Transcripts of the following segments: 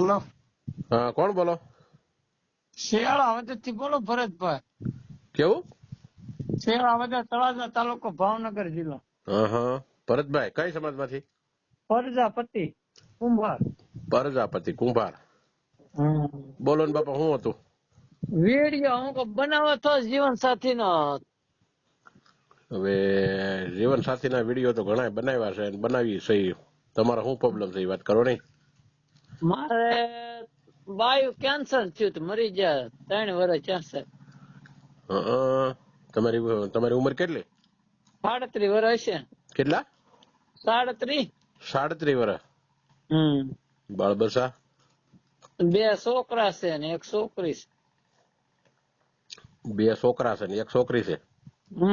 Hello હા કોણ બોલો? શિયાળા વચ્ચેથી બોલો ભરતભાઈ. કેવું? શિયાળા વચ્ચે તળાજા તાલુકો ભાવનગર જિલ્લો. હા હા ભરતભાઈ કઈ સમાજમાંથી? પરજાપતિ કુંભાર. પરજાપતિ કુંભાર. બોલો ને બાપા શું હતું? વીડિયો અમુક બનાવો તો જીવન સાથી નો હવે જીવન સાથી ના વીડિયો તો ઘણા બનાવ્યા છે બનાવી સહી તમારે શું પ્રોબ્લેમ છે એ વાત કરો નહીં. મારે વાયુ કેન્સર થયું તો મરી ગયા. ત્રણ વર્ષ કેન્સર તમારી તમારી ઉંમર કેટલી? સાડત્રીસ વર્ષ છે કેટલા? સાડત્રીસ. સાડત્રીસ વર્ષ હમ. બાળબસા બે છોકરા છે ને એક છોકરી છે. બે છોકરા છે ને એક છોકરી છે?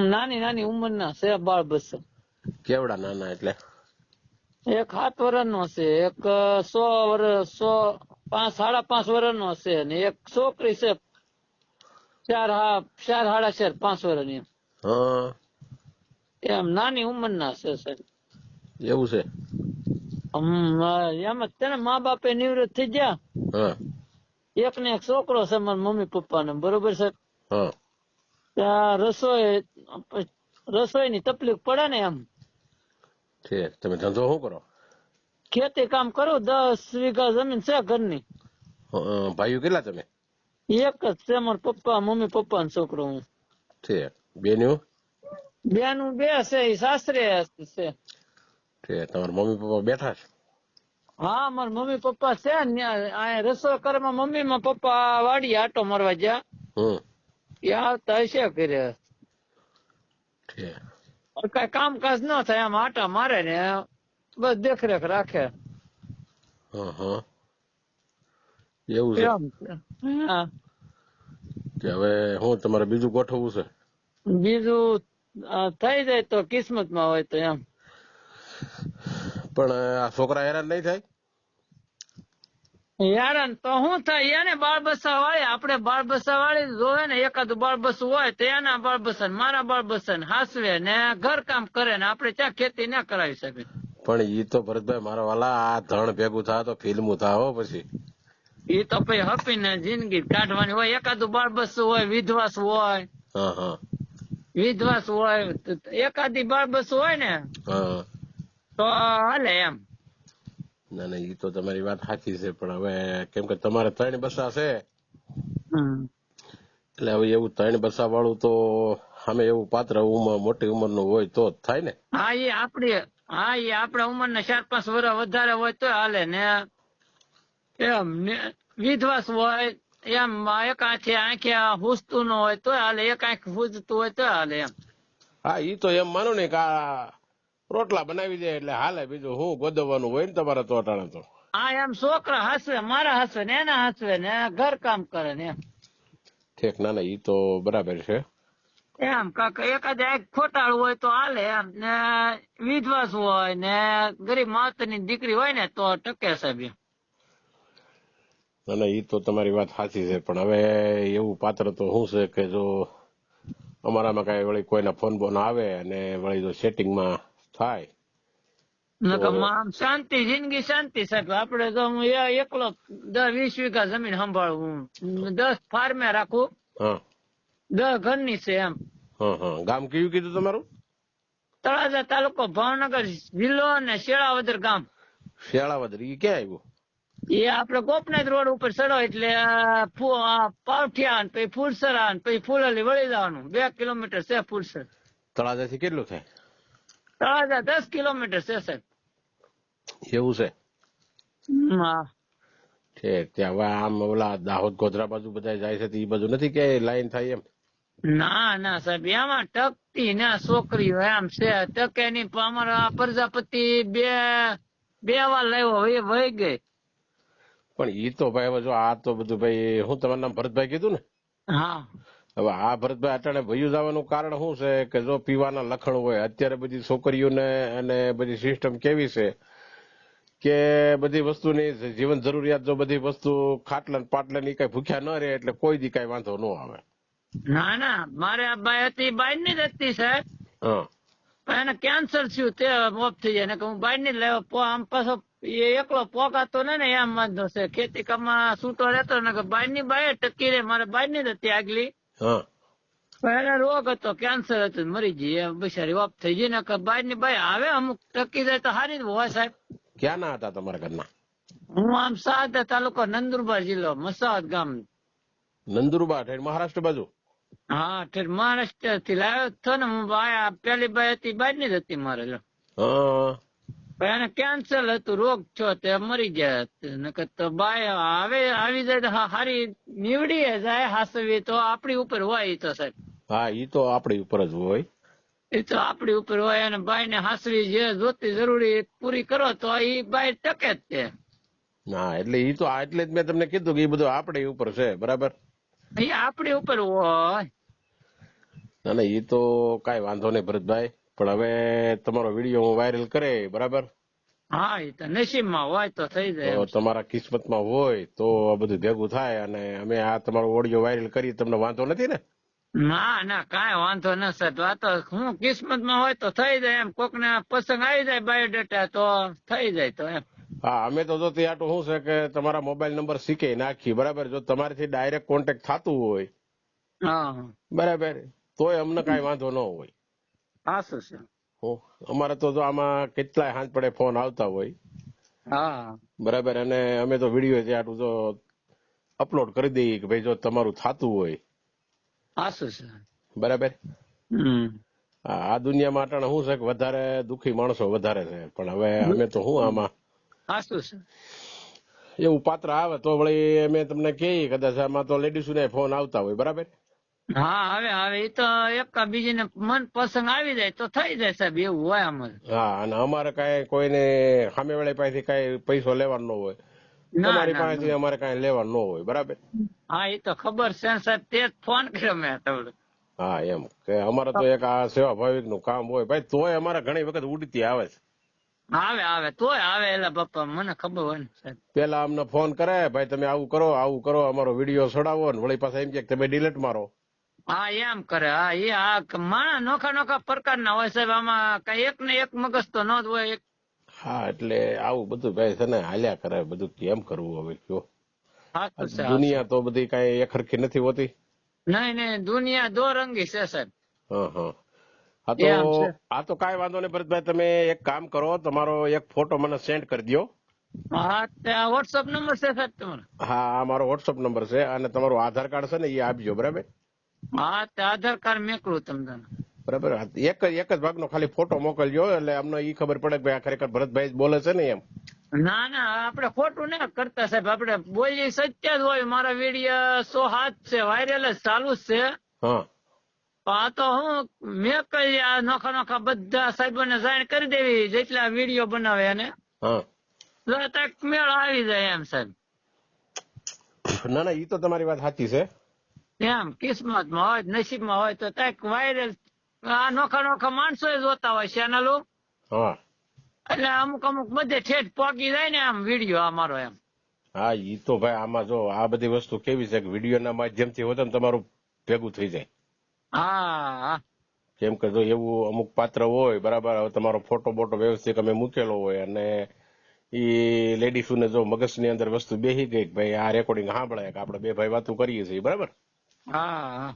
નાની નાની ઉંમરના છે બાળબસ કેવડા નાના એટલે? એક સાત વર્ષનો છે એક સો વર્ષ સો પાંચ સાડા પાંચ વર્ષનો છે ને એક છોકરી છે. ચાર હા ચાર સાડા ચાર પાંચ વર્ષની એમ. નાની ઉંમરના છે સાહેબ. એવું છે? એમ તેને મા બાપે નિવૃત્ત થઈ ગયા. એક ને એક છોકરો છે મારા મમ્મી પપ્પા ને બરોબર છે? હા. ત્યાં રસોઈ ની તકલીફ પડે ને એમ. છે તમે ધંધો શું કરો? ખેતી કામ કરું દસ વીઘા જમીન છે ઘરની. ભાઈઓ કેટલા તમે? એક જ છે મારા પપ્પા મમ્મી પપ્પા ને છોકરો હું. છે બેન્યું બેનું બે છે એ સાસરે છે. ઠીક. તમારા મમ્મી પપ્પા બેઠા છે? હા મારા મમ્મી પપ્પા છે આ રસોઈ કરવા મમ્મી માં પપ્પા વાડી આટો મારવા ગયા. હમ. એ આવતા હશે ઘરે. છે કઈ કામકાજ ના થાય આમ આટા મારે ને બસ દેખરેખ રાખે. હં, હં. એવું છે? કે. હવે હું તમારે બીજું ગોઠવવું છે? બીજું થઈ જાય તો કિસ્મતમાં હોય તો એમ. પણ આ છોકરા હેરાન નહીં થાય? યાર તો શું થાય? એને બાળ બસા વાળી આપણે બાળ બસા વાળી જોવે ને એકાદ બાળ બસું હોય તો એના બાળ મારા બાળ હાસવે ને ઘર કામ કરે ને આપણે ત્યાં ખેતી ના કરાવી શકે? પણ ઈ તો ભરતભાઈ મારા વાલા આ ધણ ભેગું થાય તો ફિલ્મ થાય પછી. એ તો પછી હપીને જિંદગી કાઢવાની હોય. એકાદું બાળ બસું હોય વિધવાસ હોય. હા હા. વિધવાસ હોય એકાદી બાળ બસું હોય ને તો હાલે એમ. ના ના ઈ તો તમારી વાત સાચી છે પણ હવે કેમ કે તમારે ત્રણ બસા છે. એટલે હવે એવું ત્રણ બસા વાળું તો સામે એવું પાત્ર ઉંમર મોટી ઉંમરનું હોય તો જ થાય ને. હા એ આપડી હા એ આપડા ઉંમર ને ચાર પાંચ વર્ષ વધારે હોય તો હાલે ને. એમ વિધવાસ હોય એમ એક આંખે આંખે હુસતું ન હોય તો હાલે એક આંખ હુજતું હોય તો હાલે એમ. હા ઈ તો એમ માનો ને કે આ રોટલા બનાવી દે એટલે હાલે. બીજું હું ગોદવવાનું હોય ને તમારા તો તો. હા એમ છોકરા હસવે મારા હસવે ને એના હસવે ને ઘર કામ કરે ને એમ. ઠીક ના ના ઈ તો બરાબર છે. એમ કાક એકાદ એક ખોટાળું હોય તો હાલે એમ. ને વિધવાસ હોય ને ગરીબ માવતરની દીકરી હોય ને તો ટકે સાહેબ એમ. ના ના ઈ તો તમારી વાત સાચી છે પણ હવે એવું પાત્ર તો શું છે કે જો અમારામાં કઈ વળી કોઈના ફોન બોન આવે અને વળી જો સેટિંગમાં થાય. શાંતિ જિંદગી શાંતિ સાહેબ. આપડે તો હું એકલો દસ વીસ વીઘા જમીન સંભાળું દસ ફાર્મે રાખું. દસ ઘરની છે એમ. ગામ કયું કીધું તમારું? તળાજા તાલુકો ભાવનગર જિલ્લો અને શેળાવદર ગામ. શેળાવદર. ઈ ક્યાં આવ્યું? એ આપડે ગોપનાથ રોડ ઉપર ચડો એટલે પાવઠિયા ને પછી ફૂલસરા ને પછી ફૂલલી વળી જવાનું. બે કિલોમીટર છે ફૂલસર. તળાજાથી કેટલું થાય? તળાજા દસ કિલોમીટર છે સાહેબ એવું છે ઠીક ત્યાં હવે આમ ઓલા દાહોદ ગોધરા બાજુ બધા જાય છે એ બાજુ નથી કે લાઈન થાય એમ ના ના સાહેબ એમાં ટકતી ના છોકરીઓ એમ છે ટકે ની અમારા પ્રજાપતિ બે બે વાર લાવ્યો હવે વહી ગઈ પણ ઈ તો ભાઈ જો આ તો બધું ભાઈ હું તમારું નામ ભરતભાઈ કીધું ને હા હવે આ ભરતભાઈ અટાણે ભયું જવાનું કારણ શું છે કે જો પીવાના લખણ હોય અત્યારે બધી છોકરીઓને અને બધી સિસ્ટમ કેવી છે કે બધી વસ્તુની જીવન જરૂરિયાત જો બધી વસ્તુ ખાટલા પાટલા ની કઈ ભૂખ્યા ન રહે એટલે કોઈ દી કઈ વાંધો ન આવે. ના ના મારે આ ભાઈ હતી બાઈ ની હતી સાહેબ. પણ એને કેન્સર થયું તે મોફ થઈ જાય. કે હું બાઈ ની લેવા પો- આમ પાછો એ એકલો પોકાતો ને ને એમ વાંધો છે. ખેતી કામમાં છૂટો રહેતો ને કે બાઈ ની બાય ટકી રે મારે બાઈ ની હતી આગલી. હા. રોગ હતો કેન્સર હતું મરી જઈએ બિચારી ઓફ થઈ ગઈ ને કે બારની બાય આવે અમુક ટકી જાય તો સારી જ હોય સાહેબ. ક્યાં ના હતા તમારા ઘરના? હું આમ સાદ તાલુકો નંદુરબાર જિલ્લો મસાદ ગામ. નંદુરબાર મહારાષ્ટ્ર બાજુ? હા ઠેર મહારાષ્ટ્રથી લાવ્યો હતો ને હું બાય પેલી બાય હતી બારની જ હતી મારે હા. પણ એને કેન્સર હતું રોગ છો તે મરી ગયા નકર તો બાય આવે આવી જાય તો હારી નીવડી જાય હાસવી તો આપણી ઉપર હોય તો સાહેબ. હા ઈ તો આપણી ઉપર જ હોય. એ તો આપણી ઉપર હોય અને બાય ને હાસવી જે જોતી જરૂરી પૂરી કરો તો ઈ બાય ટકે જ તે હા એટલે ઈ તો એટલે જ મેં તમને કીધું કે ઈ બધું આપણી ઉપર છે બરાબર? એ આપણી ઉપર હોય. ના ના ઈ તો કઈ વાંધો નહીં ભરતભાઈ. પણ હવે તમારો વીડિયો વાયરલ કરે બરાબર? હા એ તો નસીબમાં હોય તો થઈ જાય. તમારા કિસ્મતમાં હોય તો આ બધું ભેગું થાય અને અમે આ તમારો ઓડિયો વાયરલ કરી તમને વાંધો નથી ને? ના ના કાંઈ વાંધો ન સાહેબ. આ તો હું કિસ્મતમાં હોય તો થઈ જાય એમ. કોક ને પસંદ આવી જાય બાયોડેટા તો થઈ જાય તો એમ. હા અમે તો જો ત્યાં શું છે કે તમારા મોબાઈલ નંબર શીખે નાખી બરાબર? જો તમારીથી ડાયરેક્ટ કોન્ટેક્ટ થતું હોય હા. બરાબર? તોય અમને કાંઈ વાંધો ન હોય. હા સર અમારે તો આમાં કેટલાય હાથ પડે ફોન આવતા હોય. હા. બરાબર અને અમે તો વીડિયો જે આટલું જો અપલોડ કરી દઈએ કે ભાઈ જો તમારું થાતું હોય. હા સર બરાબર? આ દુનિયામાં અટાણે શું છે કે વધારે દુખી માણસો વધારે છે પણ હવે અમે તો શું આમાં? હા સર એવું પાત્ર આવે તો વળી અમે તમને કહીએ કદાચ આમાં તો લેડીઝ ફોન આવતા હોય બરાબર? હા હવે હવે એ તો એક બીજીને મન પસંદ આવી જાય તો થઈ જાય સાહેબ એવું હોય અમારે હા અને અમારે કઈ કોઈને સામે વાળા પાસેથી કઈ પૈસો લેવાનો ન હોય. તમારી પાસેથી અમારે કઈ લેવાનું ન હોય બરાબર? હા એ તો ખબર છે સાહેબ તે જ ફોન કર્યો મેં તમને. હા એમ કે અમારે તો એક આ સેવા ભાવિકનું કામ હોય. ભાઈ તોય અમારે ઘણી વખત ઉડતી આવે છે. આવે આવે તોય આવે એટલે બાપા મને ખબર હોય ને સાહેબ. પેલા અમને ફોન કરે ભાઈ તમે આવું કરો આવું કરો અમારો વીડિયો ચડાવો ને વળી પાછા એમ કે તમે ડિલેટ મારો. હા એમ કરે. હા એ આ માણસ નોખા નોખા પ્રકારના હોય સાહેબ. આમાં કઈ એક ને એક મગજ તો ન જ હોય. એક હા એટલે આવું બધું ભાઈ છે ને હાલ્યા કરે. બધું કેમ કરવું હવે કયો? દુનિયા તો બધી કઈ એક હરખી નથી હોતી? નહીં નહીં. દુનિયા દો રંગી છે સાહેબ. હા હા. હા તો. આ તો કાંઈ વાંધો નહીં ભરતભાઈ. તમે એક કામ કરો તમારો એક ફોટો મને સેન્ડ કરી દો હા વોટ્સઅપ નંબર છે સાહેબ તમારો. હા મારો વોટ્સઅપ નંબર છે અને તમારું આધાર કાર્ડ છે ને એ આપજો બરાબર? હા તે આધાર કાર્ડ મેકલું તમને. બરાબર. એક જ એક જ ભાગનો ખાલી ફોટો મોકલજો એટલે અમને ઈ ખબર પડે કે ભાઈ આ ખરેખર ભરતભાઈ જ બોલે છે ને એમ. ના ના આપણે ખોટું ના કરતા સાહેબ. આપણે બોલી સત્ય જ હોય. મારા વીડિયો સો હાથ છે વાયરલ જ ચાલુ જ છે. હા. આ તો હું મેં કહી આ નોખા નોખા બધા સાહેબોને જાણ કરી દેવી જેટલા વીડિયો બનાવે એને. મેળ આવી જાય એમ સાહેબ. ના ના ઈ તો તમારી વાત સાચી છે. એમ કિસ્મતમાં હોય નસીબમાં હોય તો કંઈક વાયરલ આ નોખા નોખા માણસો જોતા હોય ચેનલો હા. એટલે અમુક અમુક બધે ઠેઠ પોકી જાય ને આમ વીડિયો અમારો એમ. હા ઈ તો ભાઈ આમાં જો આ બધી વસ્તુ કેવી છે કે વિડીયોના માધ્યમથી હોય તો તમારું ભેગું થઈ જાય. હા. કેમ કે જો એવું અમુક પાત્ર હોય બરાબર હવે તમારો ફોટો બોટો વ્યવસ્થિત અમે મૂકેલો હોય અને ઈ લેડીસોને જો મગજની અંદર વસ્તુ બેસી ગઈ ભાઈ આ રેકોર્ડિંગ સાંભળે કે આપણે બે ભાઈ વાતો કરીએ છીએ બરાબર? હા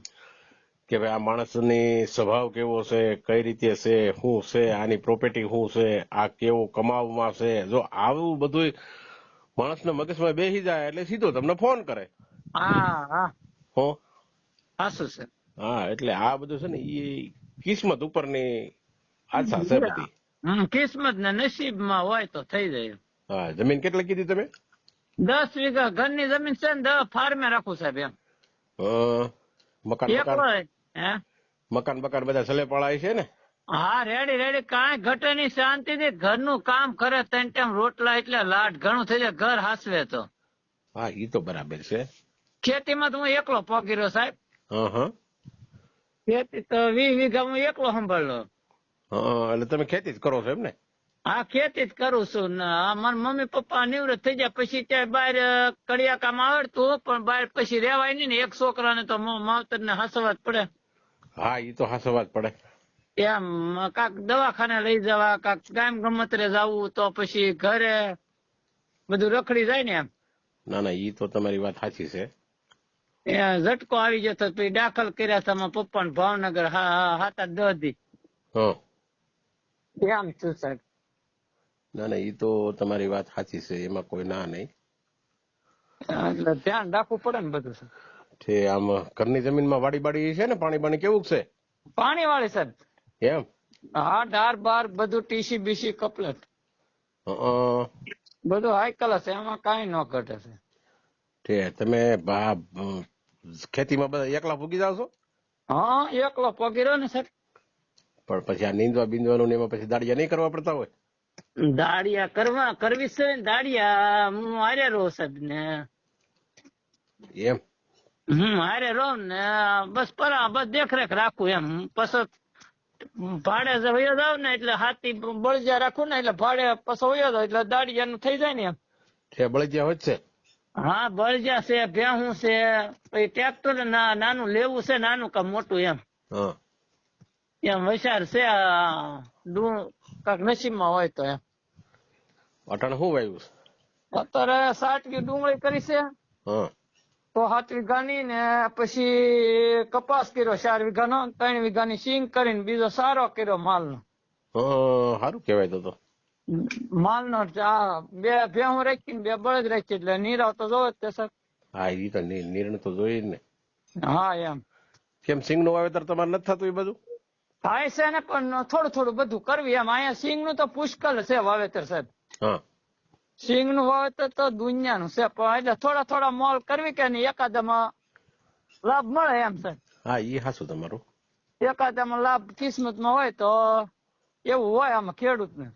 કે ભાઈ આ માણસની સ્વભાવ કેવો છે કઈ રીતે છે શું છે આની પ્રોપર્ટી શું છે આ કેવો કમાવમાં છે? જો આવું બધું માણસના મગજમાં બેસી જાય એટલે સીધો તમને ફોન કરે. હા હા. હો? છે. હા એટલે આ બધું છે ને એ કિસ્મત ઉપરની આશા છે બધી. કિસ્મત ને નસીબમાં હોય તો થઈ જાય હા જમીન કેટલી કીધી તમે? દસ વીઘા ઘરની જમીન છે ને દસ ફાર્મે રાખું સાહેબ એમ. મકાન મકાન હે? મકાન બકાન બધા પડાય છે ને? હા રેડી રેડી. કાંઈ ઘટે ની શાંતિ થી ઘરનું કામ કરે ત્રણ ટાઈમ રોટલા એટલે લાટ ઘણું થઈ જાય ઘર હાસવે તો. હા ઈ તો બરાબર છે. ખેતીમાં તો હું એકલો પોકી રહ્યો સાહેબ. હા હા. ખેતી તો વીસ વીઘા હું એકલો સંભાળલો હા એટલે તમે ખેતી જ કરો છો એમ ને? હા ખેતી જ કરું છું. ને મારા મમ્મી પપ્પા નિવૃત્ત થઈ ગયા પછી ત્યાં બહાર કડિયા કામ આવડતું પણ બહાર પછી રેવાય નહીં ને એક છોકરાને તો માવતર ને હસવા જ પડે. હા એ તો હાસવા જ પડે. એમ કાક દવાખાને લઈ જવા કાક ગામ ગમતરે જવું તો પછી ઘરે બધું રખડી જાય ને એમ. ના ના એ તો તમારી વાત સાચી છે. એ ઝટકો આવી જતો પછી દાખલ કર્યા હતા પપ્પા પપ્પા ભાવનગર હા હા હાતા આઠ દી હા. એમ છું સાહેબ. ના ના ઈ તો તમારી વાત સાચી છે એમાં કોઈ ના નહીં. એટલે ધ્યાન રાખવું પડે ને બધું. છે આમ ઘરની જમીનમાં વાડી બાડી છે ને પાણી બાણી કેવું છે? પાણી વાળી સાહેબ. એમ? હા ધાર બાર બધું ટીસી બીસી કપલેટ. બધું હાઈ ક્લાસ છે એમાં કઈ ન ઘટે છે ઠે તમે ખેતીમાં બધા એકલા પૂગી જાવ છો? હા એકલો રહ્યો ને સાહેબ. પણ પછી આ નીંદવા બિંદવાનું ને એમાં પછી દાડિયા નહીં કરવા પડતા હોય? દાડિયા કરવા કરવી છે ને દાડિયા હું હારે રહો સાહેબ ને. એમ? હું હારે રહો ને બસ પરા બસ દેખરેખ રાખું એમ. પછી ભાડે વયો જાવ ને એટલે હાથી બળજા રાખું ને એટલે ભાડે પછી વયો જાવ એટલે દાડિયા નું થઈ જાય ને એમ. છે બળજિયા હોય છે? હા બળજા છે ભેહું છે પછી ટ્રેક્ટર ના નાનું લેવું છે નાનું કા મોટું એમ. હા. એમ હોશિયાર છે ડું કાક નસીબમાં હોય તો એમ અટાણે શું વાવ્યું અત્યારે વી ડુંગળી કરી છે તો સાત વીઘાની ને પછી કપાસ કર્યો ચાર વીઘાનો ત્રણ વીઘાની સિંગ કરીને બીજો સારો કર્યો માલનો હા સારું કેવાય તો માલ માલનો બે ભેહું રાખી બે બળદ રાખી એટલે નીરાવ તો જોવે જ તે સર હા એ તો નીરણ તો જોઈ ને હા એમ કેમ સિંગનું વાવેતર તમારે નથી થતું એ બધું થાય છે ને પણ થોડું થોડું બધું કરવી. એમ અહીંયા સિંગનું તો પુષ્કળ છે વાવેતર સાહેબ. સિંગનું વાવેતર તો દુનિયાનું છે પણ એટલે થોડા થોડા મોલ કરવી કે નહીં એકાદામાં લાભ મળે એમ સાહેબ. હા એ હાસું તમારું. એકાદામાં લાભ કિસ્મતમાં હોય તો એવું હોય આમાં ખેડૂત ને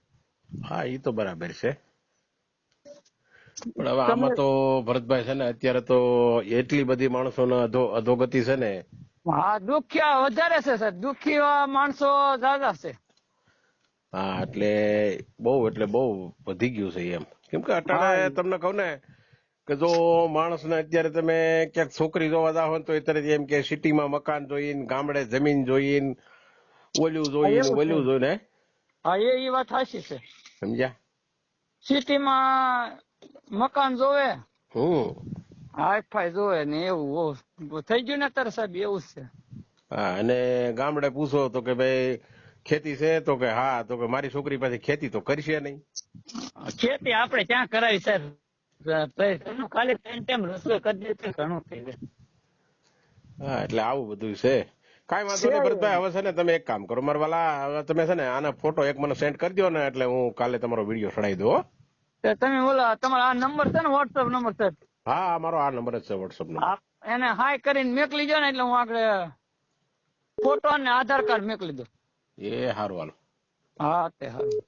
હા એ તો બરાબર છે. પણ હવે આમાં તો ભરતભાઈ છે ને અત્યારે તો એટલી બધી માણસો અધોગતિ છે ને હા દુખ્યા વધારે છે સાહેબ. દુખી માણસો દાદા છે. હા એટલે બહુ એટલે બહુ વધી ગયું છે એમ. કેમ કે અટાણે તમને કહું ને કે જો માણસને અત્યારે તમે ક્યાંક છોકરી જોવા જાવ તો અત્યારે એમ કે સિટીમાં મકાન જોઈને ગામડે જમીન જોઈને ઓલું જોઈને. ઓલું જોઈને હા? એ ઈ વાત સાચી છે. સમજ્યા? સિટીમાં મકાન જોવે. હમ. હાઈફાઈ જોવે ને એવું ઓ- થઈ ગયું ને અત્યારે સાહેબ એવું જ છે. હા અને ગામડે પૂછો તો કે ભાઈ ખેતી છે તો કે હા તો કે મારી છોકરી પાસે ખેતી તો કરશે નહીં. ખેતી આપણે ક્યાં કરાવી સાહેબ? ખાલી ત્રણ ટાઈમ રસોઈ કરી દે તો ઘણું થઈ જાય. હા એટલે આવું બધું છે. કાઈ વાંધો નહીં ભરતભાઈ હવે છે ને તમે એક કામ કરો મારા વાલા હવે તમે છે ને આના ફોટો એક મને સેન્ડ કરી દો ને એટલે હું કાલે તમારો વીડિયો ચડાવી દઉં તમે ઓલા તમારા આ નંબર છે ને વોટ્સઅપ નંબર છે હા મારો આ નંબર જ છે વોટ્સઅપ નો એને હાય કરીને મેકલી જો ને એટલે હું આગળ ફોટો અને આધાર કાર્ડ મેકલી દઉં. એ સારું હાલો. હા તે હારું